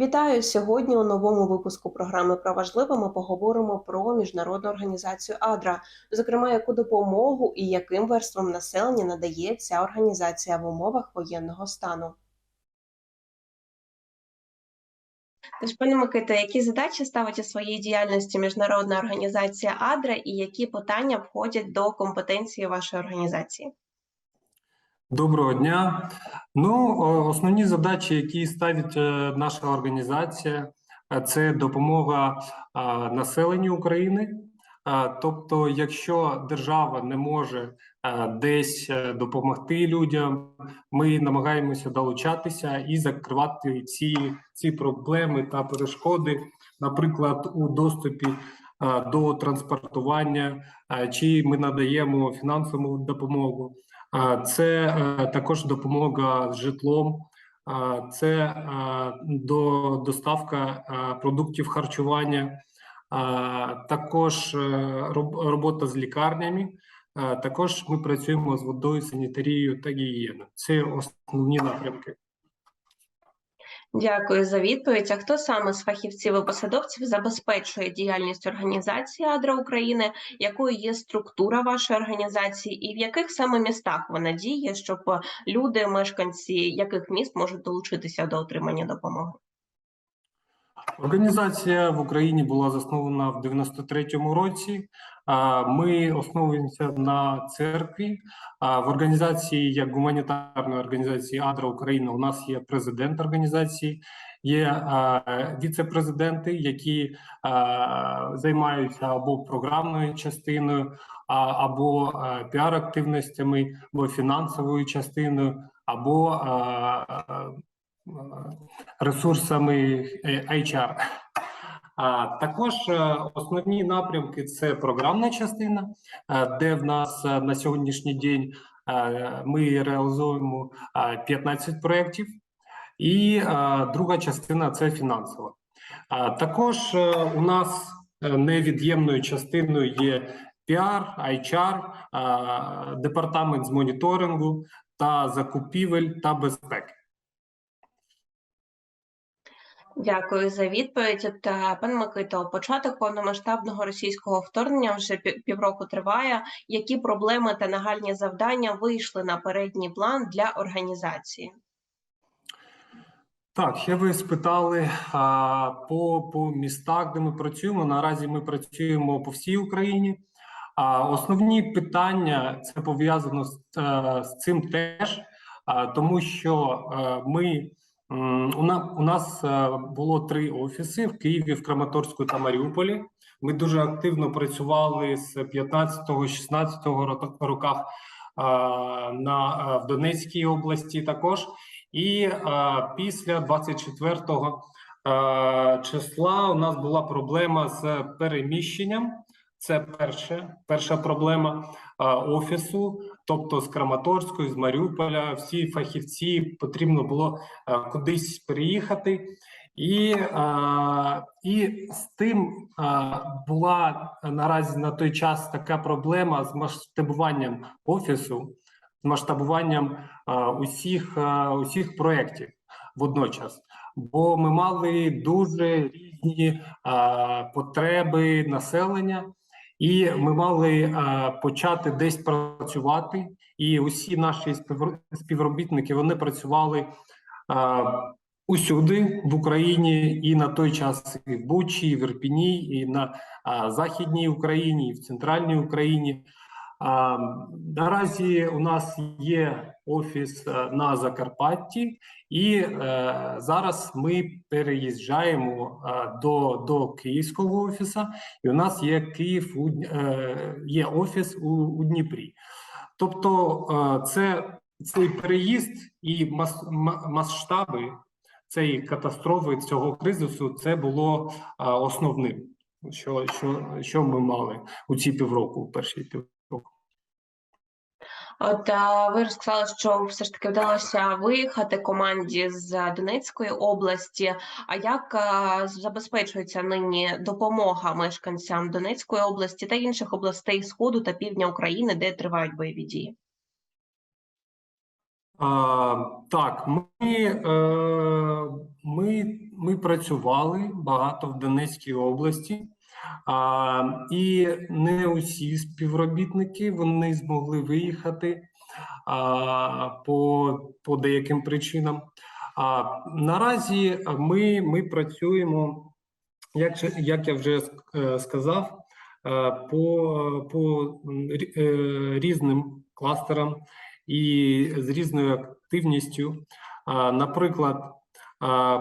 Вітаю сьогодні. У новому випуску програми про важливе ми поговоримо про міжнародну організацію АДРА, зокрема, яку допомогу і яким верствам населення надає ця організація в умовах воєнного стану. Тож, пане Микита, які задачі ставить у своїй діяльності міжнародна організація АДРА і які питання входять до компетенції вашої організації? Доброго дня. Ну, основні задачі, які ставить е, наша організація, е, це допомога населенню України. Тобто, якщо держава не може е, десь допомогти людям, ми намагаємося долучатися і закривати ці, ці проблеми та перешкоди, наприклад, у доступі до транспортування, чи ми надаємо фінансову допомогу. Це е, також допомога з житлом, це е, до доставка е, продуктів харчування, також робота з лікарнями. Також ми працюємо з водою, санітарією та гігієною. Це основні напрямки. Дякую за відповідь. А хто саме з фахівців і посадовців забезпечує діяльність організації АДРА України? Якою є структура вашої організації, і в яких саме містах вона діє, щоб люди, мешканці яких міст можуть долучитися до отримання допомоги? Організація в Україні була заснована в 93-му році. Ми основуємося на церкві. В організації, як гуманітарної організації АДРА Україна, у нас є президент організації, є віце-президенти, які займаються або програмною частиною, або піар-активностями, або фінансовою частиною, або ресурсами HR. А також е, основні напрямки це програмна частина, е, де в нас е, на сьогоднішній день ми реалізуємо е, 15 проєктів, і друга частина це фінансова. Також у нас невід'ємною частиною є піар, HR, департамент з моніторингу та закупівель та безпеки. Дякую за відповідь. От, е, пане Микито, початок повномасштабного російського вторгнення вже пі- півроку триває. Які проблеми та нагальні завдання вийшли на передній план для організації? Так, ще ви спитали а, по, по містах, де ми працюємо. Наразі ми працюємо по всій Україні. А основні питання це пов'язано з, е, з цим теж, а, тому що е, ми у, нас е, було три офіси в Києві, в Краматорську та Маріуполі. Ми дуже активно працювали з 15-16 ро- роках на е, в Донецькій області також. І е, після 24 е, числа у нас була проблема з переміщенням. Це перше, перша проблема е, офісу, тобто з Краматорської, з Маріуполя. Всі фахівці потрібно було е, кудись переїхати. І, е, і з тим е, була наразі на той час така проблема з масштабуванням офісу, з масштабуванням е, усіх, е, усіх проєктів водночас. Бо ми мали дуже різні е, потреби населення, і ми мали е, почати десь працювати. І усі наші співро- співробітники вони працювали е, усюди в Україні, і на той час і в Бучі, і в Ірпіні, і на е, Західній Україні, і в Центральній Україні. Наразі у нас є офіс е, на Закарпатті, і е, зараз ми переїжджаємо е, до, до Київського офісу, і у нас є Київ є офіс у, у Дніпрі. Тобто, це цей переїзд і мас, масштаби цієї катастрофи, цього кризису, це було основним, що, що, що ми мали у ці півроку, у перші півроку. От ви розказали, що все ж таки вдалося виїхати команді з Донецької області. А як забезпечується нині допомога мешканцям Донецької області та інших областей Сходу та Півдня України, де тривають бойові дії? А, так, ми е, Ми, ми працювали багато в Донецькій області, а, і не усі співробітники вони змогли виїхати а, по, по деяким причинам. А, наразі ми, ми працюємо, як, як я вже е, сказав, е, по, по е, різним кластерам і з різною активністю. Наприклад,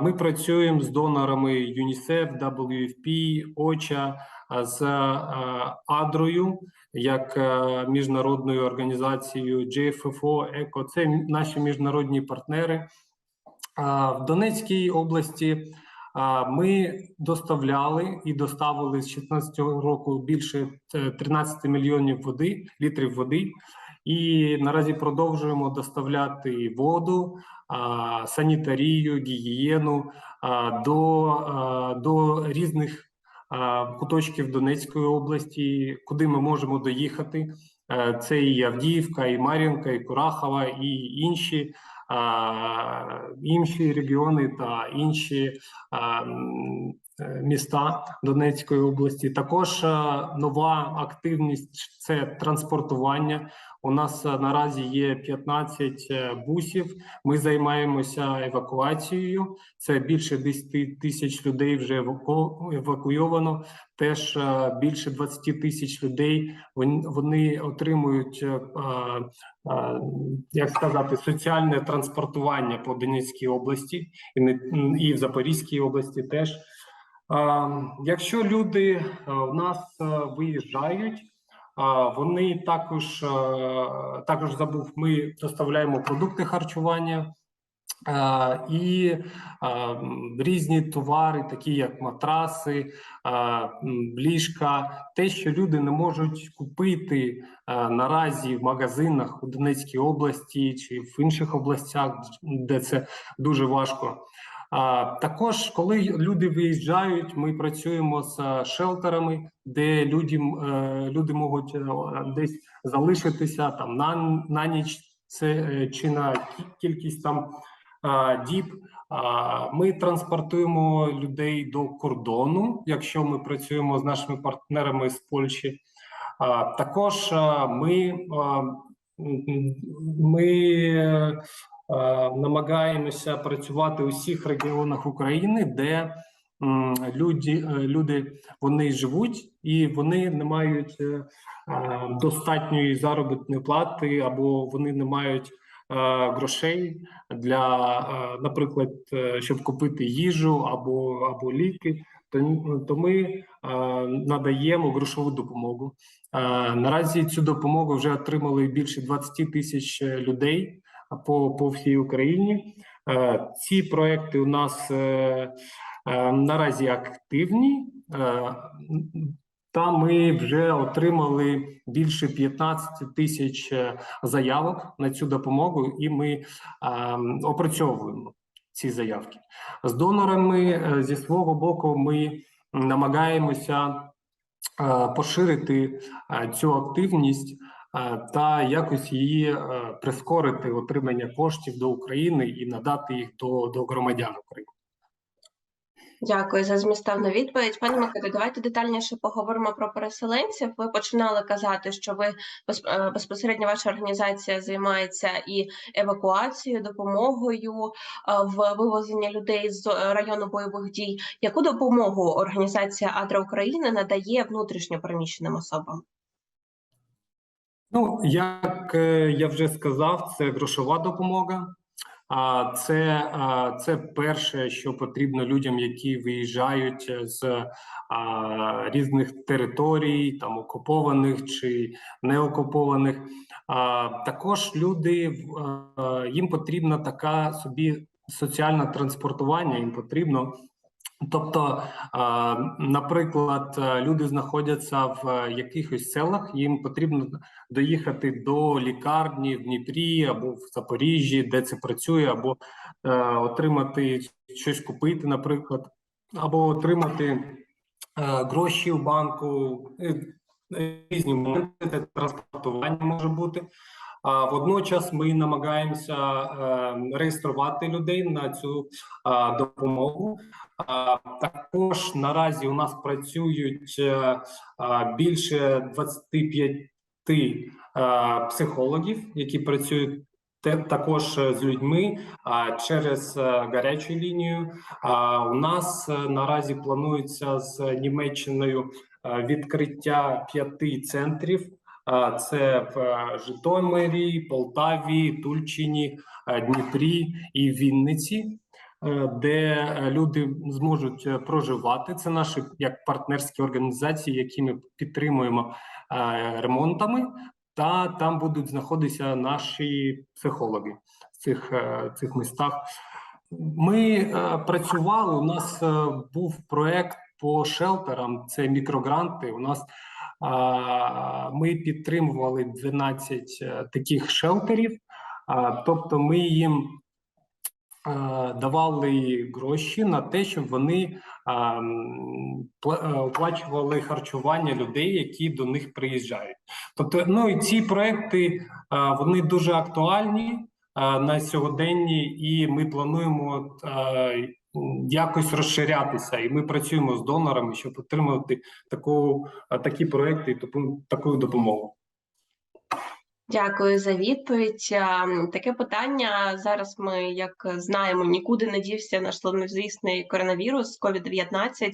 ми працюємо з донорами UNICEF, WFP, OCHA, а, з Адрою, як е, міжнародною організацією JFFO, ECO. Це наші міжнародні партнери. В Донецькій області ми доставляли і доставили з 2016 року більше е, 13 мільйонів води, літрів води. І наразі продовжуємо доставляти воду, санітарію, гігієну до, до різних куточків Донецької області, куди ми можемо доїхати. Е, Це і Авдіївка, і Мар'їнка, і Курахова, і інші, інші регіони та інші міста Донецької області. Також е, нова активність це транспортування. У нас е, наразі є 15 е, бусів. Ми займаємося евакуацією. Це більше 10 тисяч людей вже евакуйовано. Теж е, більше 20 тисяч людей вони, отримують, е, е, е, як сказати, соціальне транспортування по Донецькій області і, і в Запорізькій області теж. Е, Якщо люди е, в нас е, виїжджають, Вони також, е, також забув, ми доставляємо продукти харчування е, і е, різні товари, такі як матраси, е, ліжка, те, що люди не можуть купити е, наразі в магазинах у Донецькій області чи в інших областях, де це дуже важко. Також, коли люди виїжджають, ми працюємо з е, шелтерами, де люди, е, люди можуть е, десь залишитися там на, на ніч це чи на кількість там діб. Ми транспортуємо людей до кордону, якщо ми працюємо з нашими партнерами з Польщі. Також ми, ми намагаємося працювати у всіх регіонах України, де люди, е, люди вони живуть і вони не мають е, е, достатньої заробітної плати, або вони не мають е, грошей для, е, наприклад, е, щоб купити їжу або, або ліки. То, ми е, надаємо грошову допомогу. Е, Наразі цю допомогу вже отримали більше 20 тисяч е, людей по, по всій Україні. Е, Ці проекти у нас е, е, наразі активні, та ми вже отримали більше 15 тисяч заявок на цю допомогу, і ми опрацьовуємо ці заявки. З донорами зі свого боку ми намагаємося поширити цю активність та якось її е, прискорити отримання коштів до України і надати їх до, до громадян України. Дякую за змістовну відповідь. Пане Микито, давайте детальніше поговоримо про переселенців. Ви починали казати, що ви е, безпосередньо ваша організація займається і евакуацією, допомогою е, в вивозенні людей з е, району бойових дій. Яку допомогу організація Адра України надає внутрішньо переміщеним особам? Ну, як е, я вже сказав, це грошова допомога. А це, це перше, що потрібно людям, які виїжджають з а, різних територій, там окупованих чи неокупованих. А, також люди а, їм потрібна така собі соціальне транспортування. Їм потрібно. Тобто, наприклад, е, люди знаходяться в е, якихось селах, їм потрібно доїхати до лікарні в Дніпрі або в Запоріжжі, де це працює, або е, отримати щось купити, наприклад, або отримати е, гроші в банку, е, е, різні моменти транспортування може бути. А водночас ми намагаємося е, реєструвати людей на цю е, допомогу. Також наразі у нас працюють е, більше 25 е, психологів, які працюють також е, з людьми через е, гарячу лінію. У нас е, наразі планується з Німеччиною е, відкриття п'яти центрів. Це в е, Житомирі, Полтаві, Тульчині, е, Дніпрі і Вінниці, е, де люди зможуть проживати. Це наші як партнерські організації, які ми підтримуємо ремонтами, та там будуть знаходитися наші психологи в цих, цих містах. Ми працювали. У нас був проект по шелтерам. Це мікрогранти. У нас а, ми підтримували 12 е, таких шелтерів. А, тобто, ми їм е, давали гроші на те, щоб вони а, е, оплачували харчування людей, які до них приїжджають. Тобто, ну і ці проекти а, вони дуже актуальні на сьогоденні, і ми плануємо якось розширятися. І ми працюємо з донорами, щоб отримувати таку такі проекти таку, таку допомогу. Дякую за відповідь. Таке питання зараз. Ми як знаємо, нікуди не дівся наш славнозвісний коронавірус COVID-19.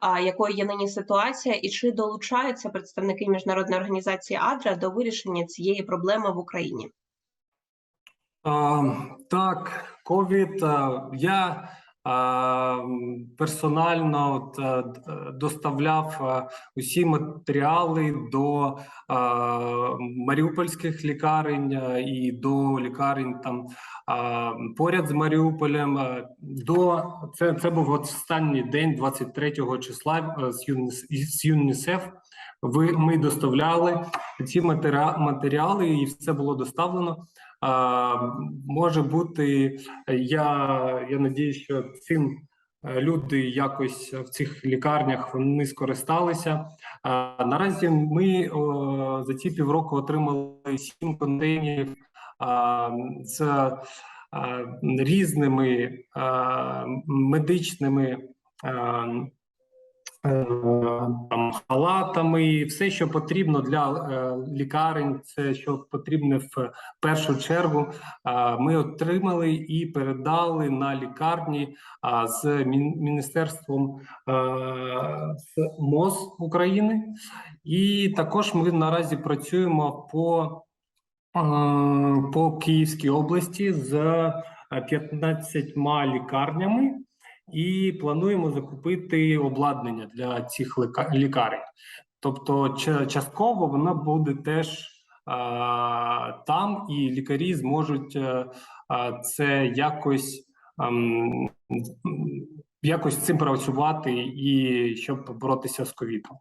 А якою є нині ситуація, і чи долучаються представники міжнародної організації АДРА до вирішення цієї проблеми в Україні? Так, ковід. Я персонально от, а, д- е, доставляв усі матеріали до маріупольських лікарень і до лікарень там поряд з Маріуполем. До це, це був останній день, 23 числа е, з ЮНІС- з ЮНІСЕФ. Ви ми доставляли ці матері- матеріали, і все було доставлено. Може бути, я, я надіюсь, що цим е, люди якось в цих лікарнях вони скористалися. Наразі ми за ці півроку отримали сім контейнерів з різними медичними. Е, там халатами, все, що потрібно для е, лікарень, це що потрібно в першу чергу. е, Ми отримали і передали на лікарні з міністерством з МОЗ України, і також ми наразі працюємо по, по Київській області з е, 15 лікарнями і плануємо закупити обладнання для цих лікарень. Тобто, частково вона буде теж а, там, і лікарі зможуть е, а, це якось. ем, Якось цим працювати і щоб боротися з ковідом.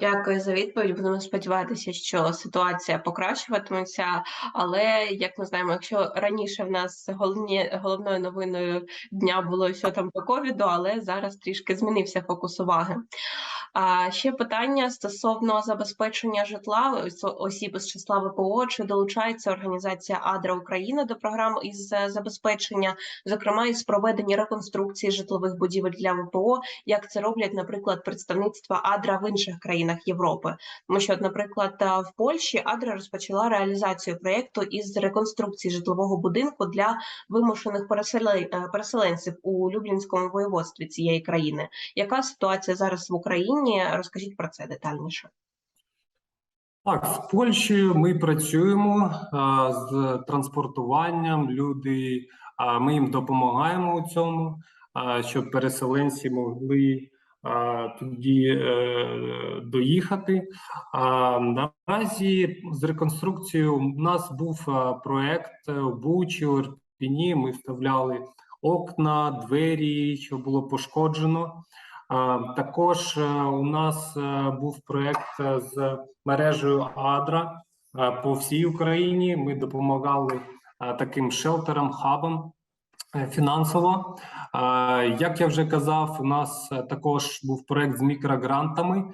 Дякую за відповідь. Будемо сподіватися, що ситуація покращуватиметься. Але як ми знаємо, якщо раніше в нас головні головною новиною дня було що там по ковіду, але зараз трішки змінився фокус уваги. А ще питання стосовно забезпечення житла ос- осіб з числа ВПО. Чи долучається організація Адра Україна до програм із е, забезпечення, зокрема із проведення реконструкції житлових будівель для ВПО, як це роблять, наприклад, представництва Адра в інших країнах Європи. Тому що, наприклад, е, в Польщі Адра розпочала реалізацію проєкту із реконструкції житлового будинку для вимушених е, переселенців у Люблінському воєводстві цієї країни. Яка ситуація зараз в Україні? Розкажіть про це детальніше. Так, з Польщею ми працюємо а, з транспортуванням. Люди, а, ми їм допомагаємо у цьому, а, щоб переселенці могли а, тоді е, доїхати. А, наразі з реконструкцією у нас був а, проект е, в Бучі, у Ірпіні. Ми вставляли окна, двері, що було пошкоджено. Також е, у нас е, був проект е, з мережею Адра по всій Україні. Ми допомагали таким шелтерам, хабам фінансово. Як я вже казав, у нас також був проект з мікрогрантами.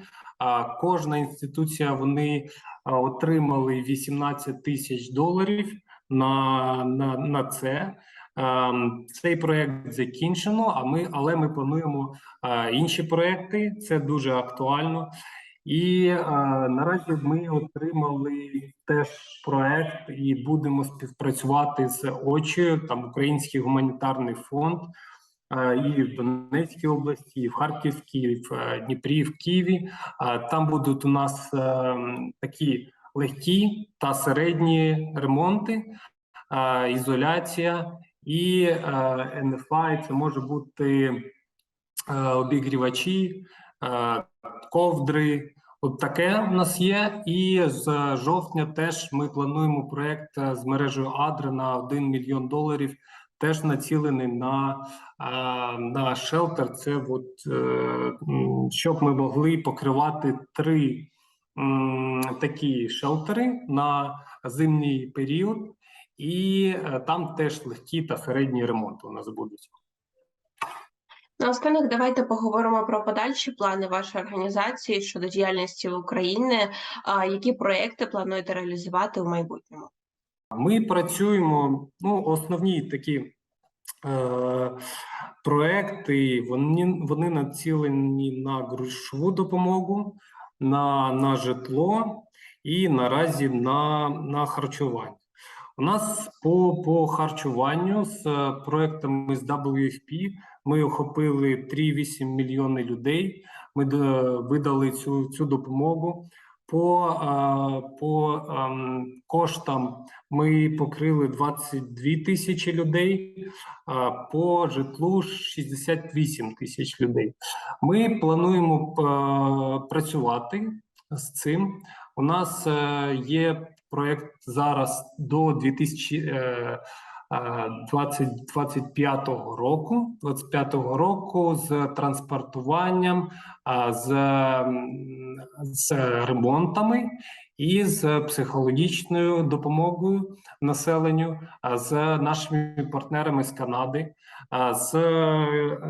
Кожна інституція вони отримали 18 тисяч доларів на, на, на це. Ем, Цей проект закінчено. А ми, але ми плануємо е, інші проекти. Це дуже актуально. І е, наразі ми отримали теж проект і будемо співпрацювати з очею, там Український гуманітарний фонд е, і в Донецькій області, і в Харківській, і в е, Дніпрі, і в Києві. Е, там будуть у нас е, такі легкі та середні ремонти, е, ізоляція і е, NFI, Це може бути е, обігрівачі. е, ковдри. От таке в нас є. І з жовтня теж ми плануємо проект з мережею Адри на 1 мільйон доларів, теж націлений на, на шелтер. Це от, щоб ми могли покривати три такі шелтери на зимній період, і е, там теж легкі та середні ремонти у нас будуть. Наостанок давайте поговоримо про подальші плани вашої організації щодо діяльності в Україні. Які проекти плануєте реалізувати у майбутньому? Ми працюємо. Ну, основні такі е, проекти. Вони вони націлені на грошову допомогу, на, на житло і наразі на, на харчування. У нас по, по харчуванню з е, проектами з WFP ми охопили 3,8 мільйони людей. Ми е, видали цю, цю допомогу. По, е, по ем, коштам ми покрили 22 тисячі людей, по житлу 68 тисяч людей. Ми плануємо працювати з цим. У нас є проєкт зараз до 2025 року, 25 року з транспортуванням, з, з ремонтами і з психологічною допомогою населенню, з нашими партнерами з Канади, з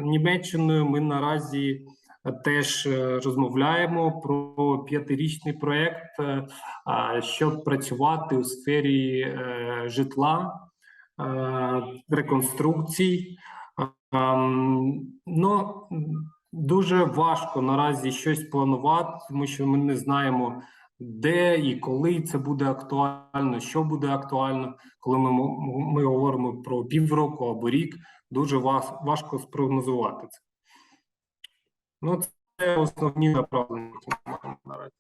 Німеччиною. Ми наразі теж е, розмовляємо про п'ятирічний проект, е, щоб працювати у сфері е, житла, реконструкцій. Ну дуже важко наразі щось планувати, тому що ми не знаємо, де і коли це буде актуально, що буде актуально, коли ми, ми говоримо про півроку або рік. Дуже важко спрогнозувати це. Ну, це основні направлення, які ми маємо наразі.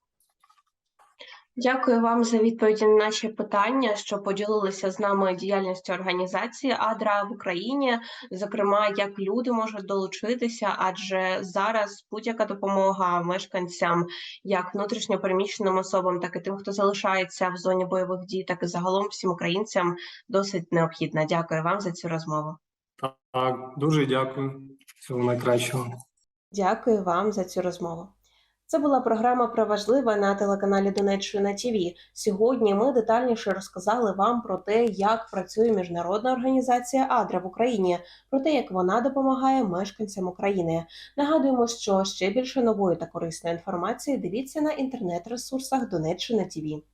Дякую вам за відповіді на наші питання, що поділилися з нами діяльністю організації Адра в Україні. Зокрема, як люди можуть долучитися, адже зараз будь-яка допомога мешканцям, як внутрішньопереміщеним особам, так і тим, хто залишається в зоні бойових дій, так і загалом всім українцям досить необхідна. Дякую вам за цю розмову. Так, дуже дякую. Всього найкращого. Дякую вам за цю розмову. Це була програма про важливе на телеканалі Донеччина ТВ. Сьогодні ми детальніше розказали вам про те, як працює міжнародна організація Адра в Україні, про те, як вона допомагає мешканцям України. Нагадуємо, що ще більше нової та корисної інформації дивіться на інтернет-ресурсах Донеччина ТВ.